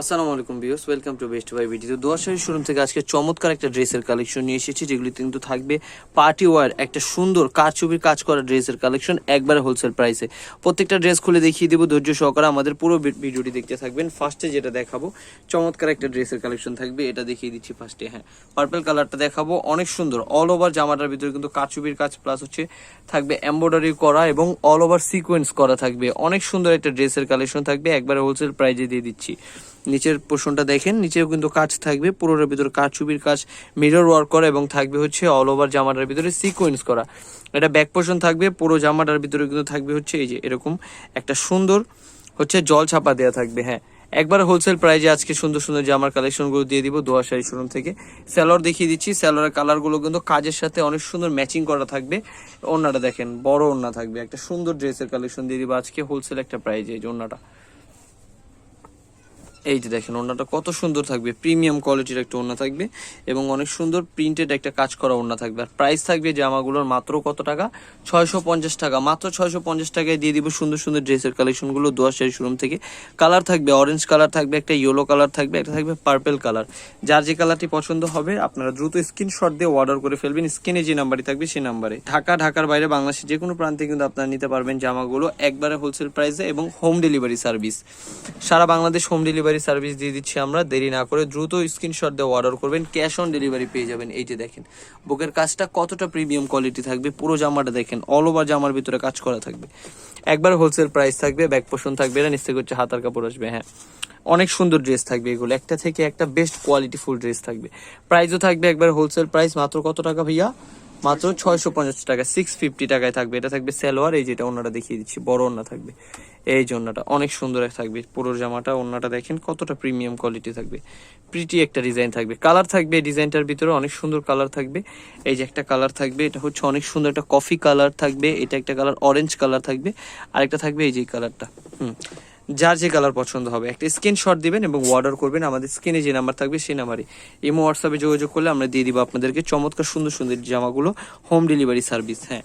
আসসালামু আলাইকুম বিয়স welcome to Best Buy video. Doyashahi showroom থেকে আজকে চমৎকার একটা ড্রেসের কালেকশন নিয়ে এসেছি, যেগুলি কিন্তু থাকবে পার্টি ওয়ার, একটা সুন্দর কারচুপির কাজ করা ড্রেসের কালেকশন একবারে হোলসেল প্রাইসে প্রত্যেকটা ড্রেস খুলে দেখিয়ে দেবো, ধৈর্য সহকারে আমাদের পুরো ভিডিওটি দেখতে থাকবেন। ফার্স্টে যেটা দেখাবো, চমৎকার একটা ড্রেসের কালেকশন থাকবে, এটা দেখিয়ে দিচ্ছি ফার্স্টে হ্যাঁ। পার্পল কালারটা দেখাবো, অনেক সুন্দর অল ওভার জামাটার ভিতরে কিন্তু কারচুপির কাজ প্লাস হচ্ছে, থাকবে এমব্রয়ডারি করা এবং অল ওভার সিকোয়েন্স করা থাকবে। অনেক সুন্দর একটা ড্রেসের কালেকশন থাকবে, একবারে হোলসেল প্রাইজে দিয়ে দিচ্ছি। নিচের পোর্শনটা দেখেন, নিচেও কিন্তু কাজ থাকবে, পুরোটার ভিতরে কাজ চুবির কাজ মিরর ওয়ার্ক করা এবং থাকবে হচ্ছে অল ওভার জামাটার ভিতরে সিকোয়েন্স করা। এটা ব্যাক পোর্শন থাকবে, পুরো জামাটার ভিতরে কিন্তু থাকবে হচ্ছে এই যে এরকম একটা সুন্দর হচ্ছে জল ছাপা দেওয়া থাকবে হ্যাঁ। একবার হোলসেল প্রাইজে আজকে সুন্দর সুন্দর জামার কালেকশনগুলো দিয়ে দিব দোয়া শাড়ি শোরুম থেকে। স্যালোয়ার দেখিয়ে দিচ্ছি স্যালোয়ারের কালারগুলো কিন্তু কাজের সাথে অনেক সুন্দর ম্যাচিং করা থাকবে। ওড়নাটা দেখেন, বড় ওড়না থাকবে, একটা সুন্দর ড্রেসের কালেকশন দিয়ে দিব আজকে হোলসেল একটা প্রাইজে এই যে ওড়নাটা। এই যে দেখেন, ওড়নাটা কত সুন্দর থাকবে। প্রিমিয়াম কোয়ালিটির একটা ওড়না থাকবে এবং অনেক সুন্দর প্রিন্টেড একটা কাজ করা ওড়না থাকবে। আর প্রাইস থাকবে জামাগুলোর মাত্র কত টাকা? ছয়শো পঞ্চাশ টাকা। মাত্র ছয়শো পঞ্চাশ টাকায় দিয়ে দিব সুন্দর সুন্দর ড্রেসের কালেকশনগুলো দোয়া শাড়ি শোরুম থেকে। কালার থাকবে অরেঞ্জ কালার থাকবে, একটা ইয়েলো কালার থাকবে, একটা থাকবে পার্পেল কালার যার যে কালারটি পছন্দ হবে, আপনারা দ্রুত স্ক্রিনশট দিয়ে অর্ডার করে ফেলবেন। স্ক্রিনে যে নাম্বারটি থাকবে, সেই নাম্বারে ঢাকা, ঢাকার বাইরে বাংলাদেশের যে কোনো প্রান্তে কিন্তু আপনারা নিতে পারবেন জামাগুলো একবারে হোলসেল প্রাইসে এবং হোম ডেলিভারি সার্ভিস সারা বাংলাদেশ হোম ডেলিভারি সার্ভিস দিয়ে দিচ্ছি আমরা। দেরি না করে দ্রুত স্ক্রিনশট দিয়ে অর্ডার করবেন। ক্যাশ অন ডেলিভারি পেয়ে যাবেন। এই যে দেখেন, বুকের কাজটা কতটা প্রিমিয়াম কোয়ালিটি থাকবে, পুরো জামাটা দেখেন অল ওভার জামার ভিতরে কাজ করা থাকবে। একবার হোলসেল প্রাইস থাকবে ব্যাক পোষণ থাকবে না নিশ্চয় করছে হাতার কাপড় আসবে হ্যাঁ। অনেক সুন্দর ড্রেস থাকবে এগুলো। একটা থেকে একটা বেস্ট কোয়ালিটি ফুল ড্রেস থাকবে। প্রাইসও থাকবে একবার হোলসেল প্রাইস মাত্র কত টাকা ভাইয়া? মাত্র ছয়শো পঞ্চাশ টাকা সিক্স ফিফটি টাকায় থাকবে। এটা থাকবে সালোয়ার, এই যেটা ওনাটা দেখিয়ে দিচ্ছি, বড় ওনা থাকবে। এই ওনাটা অনেক সুন্দর থাকবে, পুরো জামাটা ওনাটা দেখেন, কতটা প্রিমিয়াম কোয়ালিটি থাকবে। প্রিটি একটা ডিজাইন থাকবে। কালার থাকবে ডিজাইনটার ভিতরে, অনেক সুন্দর কালার থাকবে। এই যে একটা কালার থাকবে, এটা হচ্ছে অনেক সুন্দর একটা কফি কালার থাকবে, এটা একটা কালার অরেঞ্জ কালার থাকবে। আরেকটা থাকবে এই যে কালারটা হুম। যার যে কালার পছন্দ হবে। একটা স্ক্রিনশট দিবেন এবং অর্ডার করবেন। আমাদের স্ক্রিনে যে নাম্বার থাকবে সেই নাম্বারে ইমো হোয়াটসঅ্যাপে যোগাযোগ করলে আমরা দিয়ে দিব আপনাদেরকে চমৎকার সুন্দর সুন্দর জামাগুলো হোম ডেলিভারি সার্ভিস হ্যাঁ।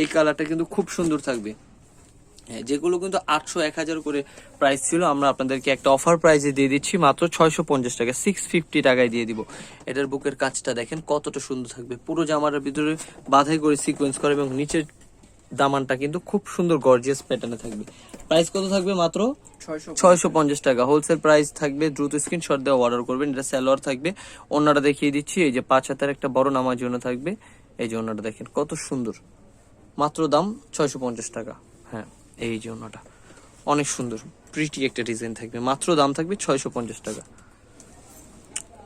এই কালারটা কিন্তু খুব সুন্দর থাকবে। হ্যাঁ যেগুলো কিন্তু আটশো এক হাজার করে প্রাইস ছিল, আমরা আপনাদেরকে একটা অফার প্রাইসে দিয়ে দিচ্ছি, মাত্র ছয়শো পঞ্চাশ টাকা সিক্স ফিফটি টাকায় দিয়ে দিব। এটার বুকের কাজটা দেখেন কতটা সুন্দর থাকবে। পুরো জামার ভিতরে বাধাই করে সিকোয়েন্স করে এবং নিচের দামানটা কিন্তু খুব সুন্দর গর্জিয়াস প্যাটার্নে থাকবে। প্রাইস কত থাকবে মাত্র? ছয়শো পঞ্চাশ। টাকা। হোলসেল প্রাইস থাকবে দ্রুত স্ক্রিনশট দিয়ে অর্ডার করবেন। এটা স্যালোয়ার থাকবে। অন্যটা দেখিয়ে দিচ্ছি এই যে পাঁচ হাতের একটা বড় নামার জন্য থাকবে। এই যে অন্যটা দেখেন কত সুন্দর। মাত্র দাম ছয়শো পঞ্চাশ টাকা। হ্যাঁ এই যে অন্যটা অনেক সুন্দর প্রিটি একটা ডিজাইন থাকবে। মাত্র দাম থাকবে ছয়শো পঞ্চাশ টাকা।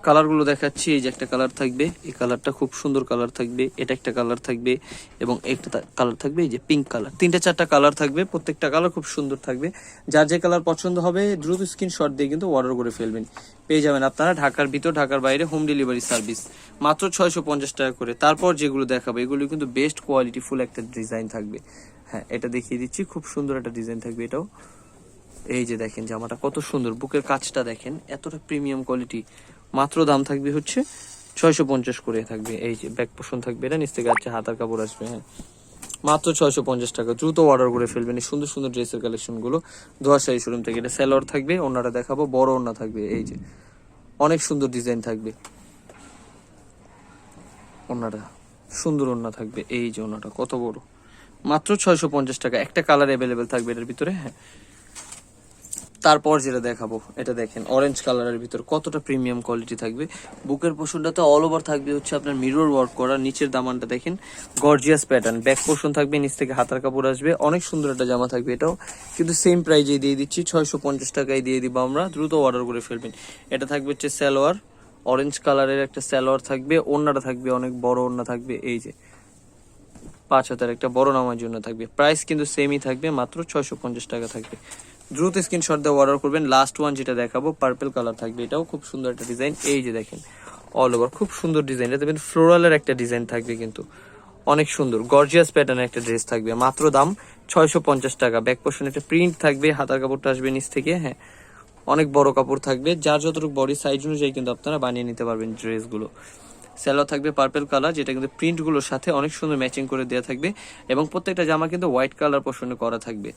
কালারগুলো দেখাচ্ছি, এই যে একটা কালার থাকবে, এই কালারটা খুব সুন্দর কালার থাকবে, এটা একটা কালার থাকবে এবং একটা কালার থাকবে, এই যে পিঙ্ক কালার। তিনটা চারটা কালার থাকবে, প্রত্যেকটা কালার খুব সুন্দর থাকবে। যার যে কালার পছন্দ হবে, দ্রুত স্ক্রিনশট দিয়ে কিন্তু অর্ডার করে ফেলবেন। পেয়ে যাবেন আপনারা ঢাকার ভিতর, ঢাকার বাইরে হোম ডেলিভারি সার্ভিস মাত্র ছয়শো পঞ্চাশ টাকা করে। তারপর যেগুলো দেখাবো, এগুলো কিন্তু বেস্ট কোয়ালিটি ফুল একটা ডিজাইন থাকবে। হ্যাঁ এটা দেখিয়ে দিচ্ছি, খুব সুন্দর একটা ডিজাইন থাকবে এটাও। এই যে দেখেন জামাটা কত সুন্দর, বুকের কাজটা দেখেন, এতটা প্রিমিয়াম কোয়ালিটি মাত্র দাম থাকবে হচ্ছে ছয়শো পঞ্চাশ করে থাকবে। এই যে ব্যাক পোষণ থাকবে, এটা নিচ থেকে আছে হাতার কাপড় আসবে হ্যাঁ। মাত্র ছয়শো পঞ্চাশ টাকা, দ্রুত অর্ডার করে ফেলবেন। এই সুন্দর সুন্দর ড্রেসের কালেকশনগুলো দোয়া শোরুম থেকে। এটা স্যালোয়ার থাকবে ওনাটা দেখাবো, বড় ওনা থাকবে, এই যে। অনেক সুন্দর ডিজাইন থাকবে। ওনাটা সুন্দর ওনা থাকবে, এই যে ওনাটা কত বড়। মাত্র ছয়শো পঞ্চাশ টাকা, একটা কালার অ্যাভেলেবেল থাকবে এটার ভিতরে হ্যাঁ। তারপর যেটা দেখাবো, এটা দেখেন অরেঞ্জ কালারের ভিতর কতটা প্রিমিয়াম কোয়ালিটি থাকবে। বুকের পোষণটাতে অল ওভার থাকবে হচ্ছে আপনার মিরর ওয়ার্ক করা, নিচের দামানটা দেখেন গর্জিয়াস প্যাটার্ন ব্যাক পোষণ থাকবে, নিচ থেকে হাতার কাপড় আসবে, অনেক সুন্দর একটা জামা থাকবে এটাও। কিন্তু সেম প্রাইজে দিয়ে দিচ্ছি, ছয়শো পঞ্চাশ টাকায় দিয়ে দিব আমরা, দ্রুত অর্ডার করে ফেলবেন। এটা থাকবে হচ্ছে স্যালোয়ার অরেঞ্জ কালারের একটা সালোয়ার থাকবে, ওড়নাটা থাকবে, অনেক বড় ওড়না থাকবে, এই যে। পাঁচ হাতের একটা বড় নামার জন্য থাকবে। প্রাইস কিন্তু সেমই থাকবে, মাত্র ছয়শো পঞ্চাশ টাকা থাকবে। দ্রুত স্ক্রিনশট দিয়ে অর্ডার করবেন। লাস্ট ওয়ান যেটা দেখাবো পার্পল কালার থাকবে এটাও খুব সুন্দর একটা ডিজাইন এই যে দেখেন অল ওভার খুব সুন্দর ডিজাইন এটা দেখবেন ফ্লোরালের একটা ডিজাইন থাকবে কিন্তু। অনেক সুন্দর গর্জিয়াস প্যাটার্নের একটা ড্রেস থাকবে। মাত্র দাম ছয়শো পঞ্চাশ টাকা। ব্যাক পোর্শন একটা প্রিন্ট থাকবে, হাতার কাপড়টা আসবে নিচ থেকে হ্যাঁ। অনেক বড় কাপড় থাকবে। যার যতটুকু বডি সাইজ অনুযায়ী কিন্তু আপনারা বানিয়ে নিতে পারবেন ড্রেসগুলো স্যালো থাকবে পার্পেল কালার যেটা কিন্তু প্রিন্টগুলোর সাথে অনেক সুন্দর ম্যাচিং করে দেওয়া থাকবে। এবং প্রত্যেকটা জামা কিন্তু হোয়াইট কালার পোষণে করা থাকবে।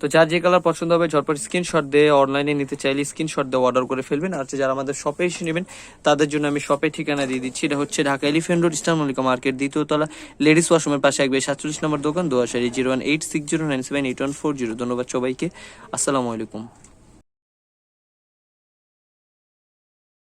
তো যার যে কালার পছন্দ হবে, ঝটপট স্ক্রিনশট দিয়ে অনলাইনে নিতে চাইলে স্ক্রিনশট দিয়ে অর্ডার করে ফেলবেন। আর যারা আমাদের শপে এসে নেবেন, তাদের জন্য আমি শপে ঠিকানা দিয়ে দিচ্ছি। এটা হচ্ছে Dhaka Elephant Road Eastern Mallika market দ্বিতীয়তলা ladies ওয়াশরুমের পাশে একবে সাতচল্লিশ নম্বর দোকান Doyashari zero one eight six zero nine seven eight one four zero ধন্যবাদ সবাইকে। আসসালামু আলাইকুম।